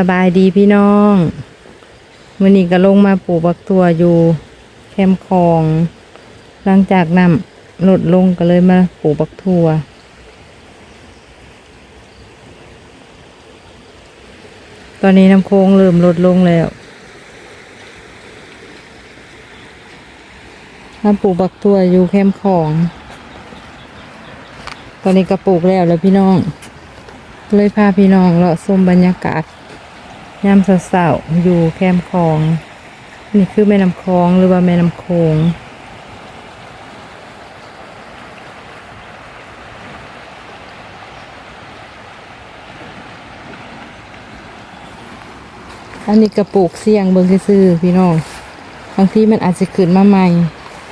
สบายดีพี่น้องวันนี้ก็ลงมาปลูกบักตัวอยู่แคมคอง หลังจากน้ำลดลงก็เลยมาปลูกบักทัวตอนนี้น้ำโค้งเริ่มลดลงแล้วมาปลูกบักตัวอยู่แคมป์คอง ตอนนี้ก็ปลูกแล้วแล้วพี่น้อง เลยพาพี่น้องเลาะชมบรรยากาศ ยามเสาๆอยู่แคมคลอง นี่คือแม่น้ำคลองหรือว่าแม่น้ำโขงอันนี้กระปลูกเสี่ยงเบิ่งซื่อพี่น้องบางทีมันอาจจะขึ้นมาใหม่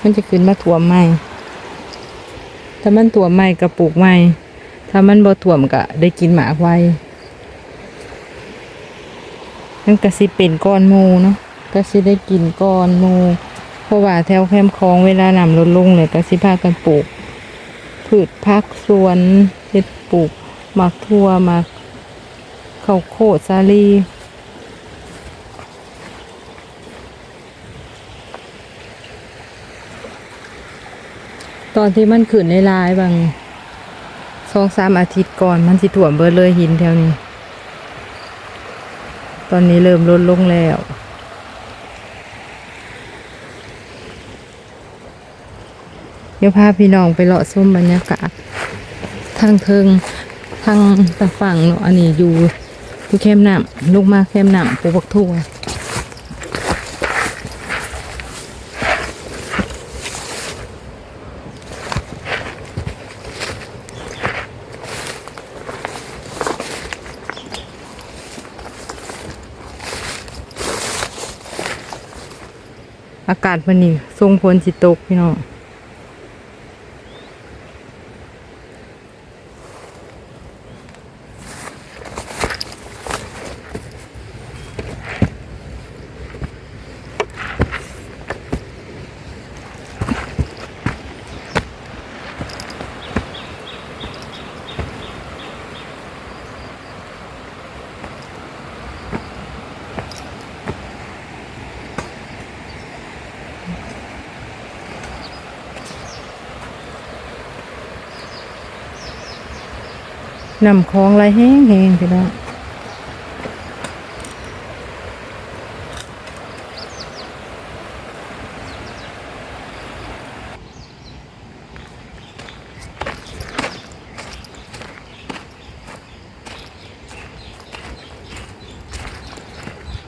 มันจะขึ้นมาถั่วมใหม่ ถ้ามันถั่วมใหม่กระปลูกใหม่ ถ้ามันบ่ถ่วมก็ได้กินหมากไว นั่นก็สิเป็นก้อนมูเนาะก็สิได้กินก้อนมูเพราะว่าแถวแคมคลองเวลานำลดลงเลยก็สิพากันปลูก พืชพักสวนเฮ็ดปลูกหมักทั่วหมักข้าวโพดสาลีตอนที่มันขึ้นในลายบางสองสามอาทิตย์ก่อนมันสิถ่วมเบิดเลยหินแถวนี้ ตอนนี้เริ่มลดลงแล้ว เดี๋ยวพาพี่น้องไปเลาะส้มบรรยากาศทางเทิงทางตะฝั่งเนาะอันนี้อยู่อยู่แคมป์น้ำลงมาแคมป์น้ำปูบักทั่ว อากาศมันนี่ทรงพลสิตกพี่น้อง นำคลองไรแห้งแห้งพี่น้อง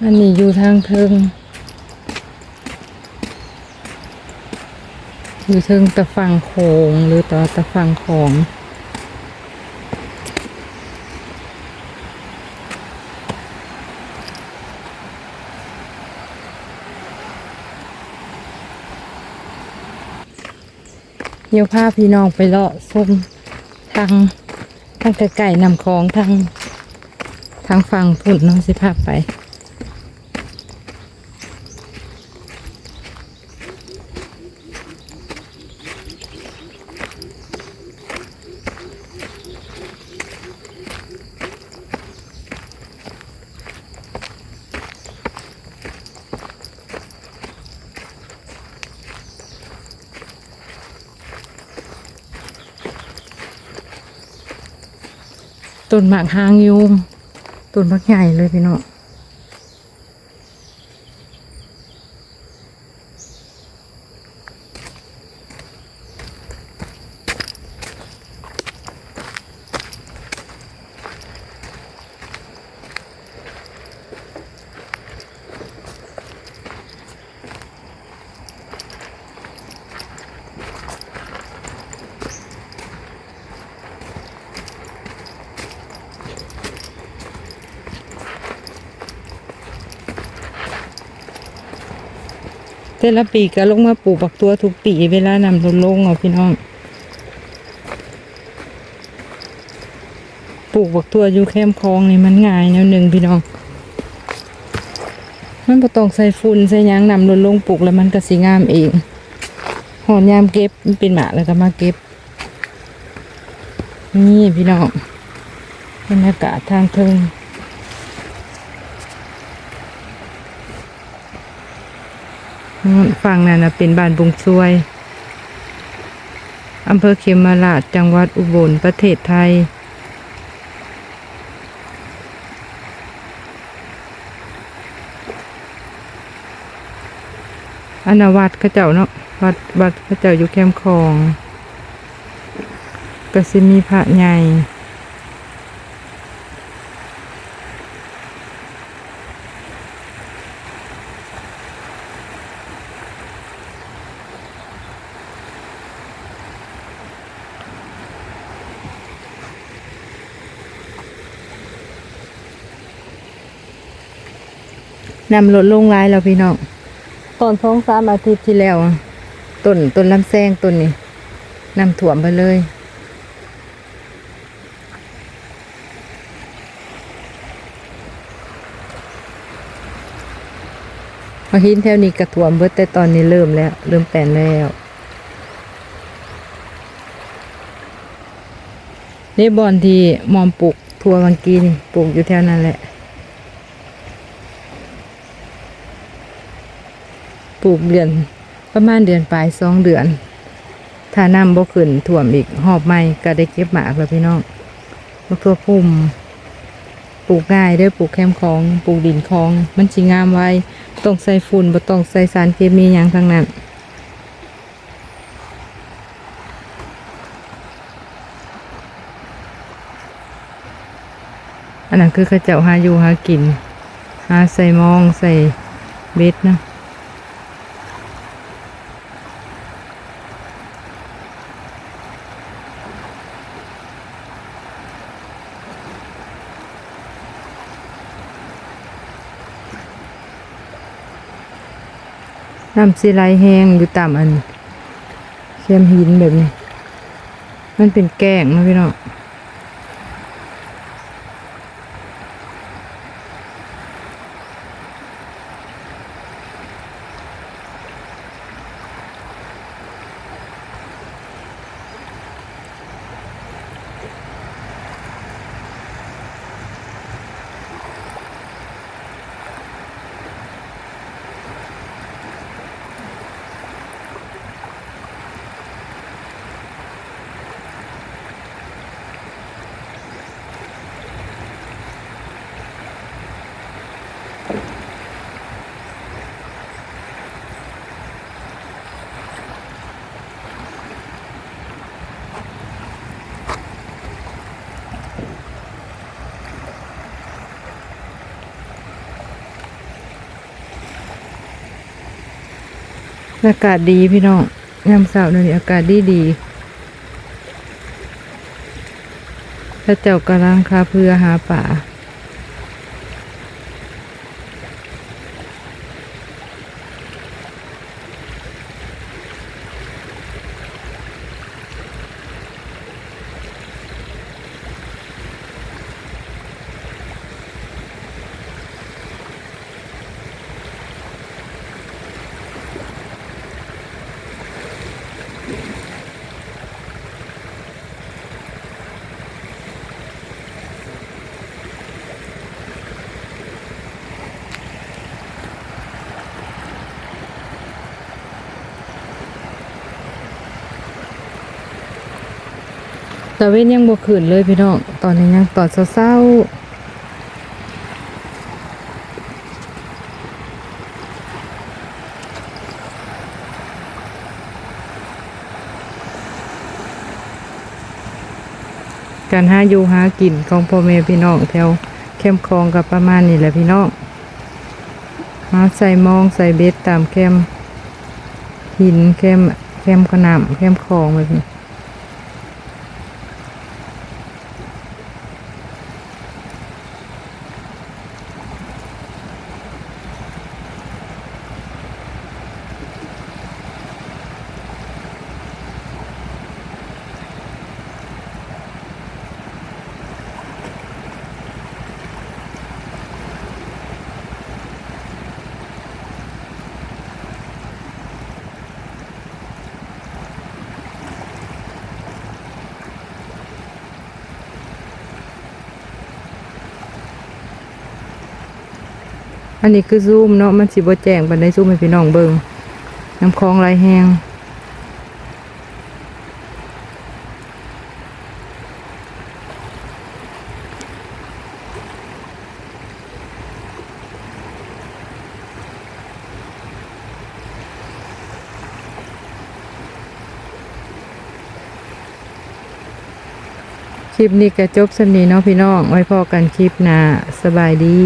อันนี้อยู่ทางเทิง อยู่เทิงตะฝั่งโขงหรือต่อตะฝั่งของ เดี๋ยวพาพี่น้องไปเลาะชมทางทางไก่ๆนำคลองทางทางฝั่งพุ่นน้องสิภาพไป ต้นหมากหางยูมต้นพักใหญ่เลยพี่น้อง แต่ละปีก็ลงมาปลูกบักตัวทุกปีเวลานำลดลงอะพี่น้อง ปลูกบักตัวอยู่แคมคลองนี่มันง่ายแนวหนึ่งพี่น้อง มันบ่ต้องใส่ฝุ่นใส่ยางนำลดลงปลูกแล้วมันก็สิงามเองหอนยามเก็บมันเป็นหมาแล้วก็มาเก็บ นี่พี่น้องบรรยากาศทางเทิง นู่น ฝั่งนั้นนะเป็นบ้านบุงช่วยอำเภอเขมราชจังหวัดอุบลประเทศไทยอันนาวัดข้าเจ้าเนาะวัดวัดข้าเจ้าอยู่แคมคลอง ก็สิมีพระใหญ่ นำรถลงร้ายแล้วพี่น้องตอนสองสามอาทิตย์ที่แล้วอะต้นต้นลำแซงต้นนี้นำถ่วมไปเลยมาหินแถวนี้กระถ่วมเบิดแต่ตอนนี้เริ่มแล้ว เริ่มแปลนแล้ว นี่บอนที่มอมปลูกทัววังกีนี่ปลูกอยู่แถวนั้นแหละ ปลูกเดือนประมาณเดือนปลายสองเดือน ถ้าน้ำบ่ขึ้นถ่วมอีกหอบใหม่ก็ได้เก็บหมากแล้วพี่น้องมะเขือพุ่มปลูกง่ายเด้วยปลูกแคมคองปลูกดินคลอง มันสิงามไว้ต้องใส่ฝุ่นบ่ต้องใส่สารเคมีหยังทั้งนั้นอันนั้นคือข้าเจ้าหาอยู่หากิน หาใส่มองใส่เบ็ดนะ น้ำสีไหลแห้งอยู่ตามอันเขียมหินแบบนี้ มันเป็นแก้งนะพี่น้อง อากาศดีพี่น้องยามเสาร์นี่อากาศดีดีพระเจ้ากำลังคาเพื่อหาป่า ตะเวนยังบ่ขึ้นเลยพี่น้อง ตอนนี้ยังตอนเศร้าการหาอยู่หากินของพ่อแม่พี่น้องแถวแคมคลองกับประมาณนี้แหละพี่น้องหาใส่มองใส่เบ็ดตามแคมหินแคมป์แคมป์ขนำแคมคลองแบบ อันนี้คือซูมเนาะมันสิบ่แจ้งบันไดซูมให้พี่น้องเบิ่งน้ำคลองไหลแห้งคลิปนี้ก็จบสำนีเนาะพี่น้อง ไว้พอกันคลิปหน้าสบายดี